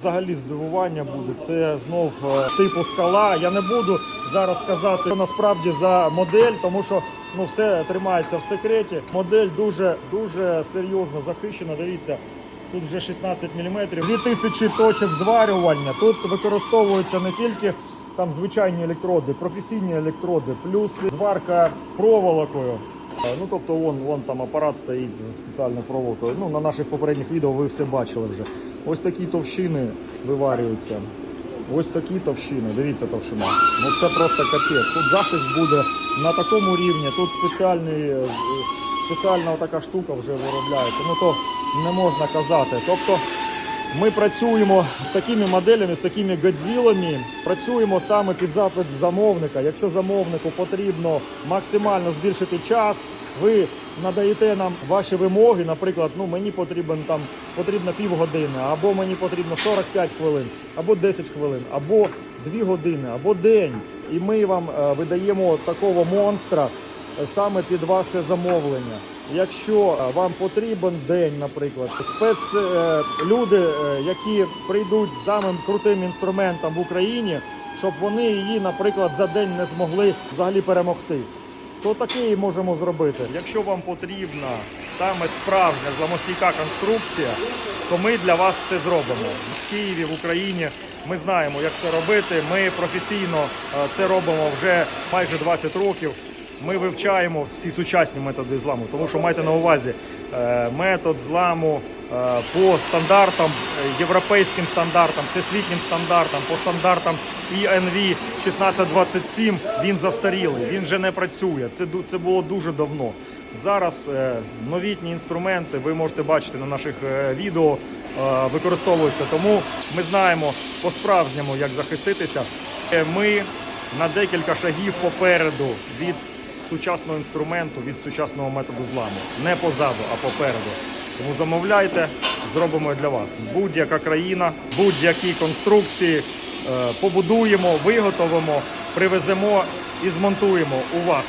Взагалі здивування буде. Це знов е, типу скала. Я не буду зараз сказати що насправді за модель, тому що ну все тримається в секреті. Модель дуже дуже серйозно захищена. Дивіться, тут вже 16 мм. 2000 точок зварювання. Тут використовуються не тільки там звичайні електроди, професійні електроди, плюс зварка проволокою. Е, Ну, тобто, вон, вон там апарат стоїть з спеціальною проволокою. Ну, на наших попередніх відео ви все бачили вже. Ось такі товщини виварюються. Ось такі товщини. Дивіться товщина. Ну це просто капець. Тут захист буде на такому рівні. Тут спеціальний, е, спеціальна така штука вже виробляється. Ну то не можна казати. Тобто ми працюємо з такими моделями, з такими годзілами. Працюємо саме під запит замовника. Якщо замовнику потрібно максимально збільшити час, ви надаєте нам ваші вимоги. Наприклад, ну мені потрібен там потрібно півгодини, або мені потрібно 45 хвилин, або 10 хвилин, або 2 години, або день. І ми вам е, видаємо такого монстра саме під ваше замовлення. Якщо е, вам потрібен день, наприклад, спецлюди, які прийдуть з самим крутим інструментом в Україні, щоб вони її, наприклад, за день не змогли взагалі перемогти, то таке і можемо зробити. Якщо вам потрібна саме справжня зламостійка конструкція, то ми для вас це зробимо в Києві, в Україні. Ми знаємо, як це робити. Ми професійно е, це робимо вже майже 20 років. Ми вивчаємо всі сучасні методи зламу, тому що майте на увазі е, метод зламу е, по стандартам, е, європейським стандартам, всесвітнім стандартам, по стандартам ENV 1627 він застарілий, він вже не працює. Це це було дуже давно. Зараз новітні інструменти ви можете бачити на наших відео використовуються. Тому ми знаємо по-справжньому, як захиститися. Ми на декілька шагів попереду від сучасного інструменту, від сучасного методу зламу. Не позаду, а попереду. Тому замовляйте, зробимо для вас. Будь-яка країна, будь-які конструкції е, побудуємо, виготовимо, привеземо і змонтуємо у вас.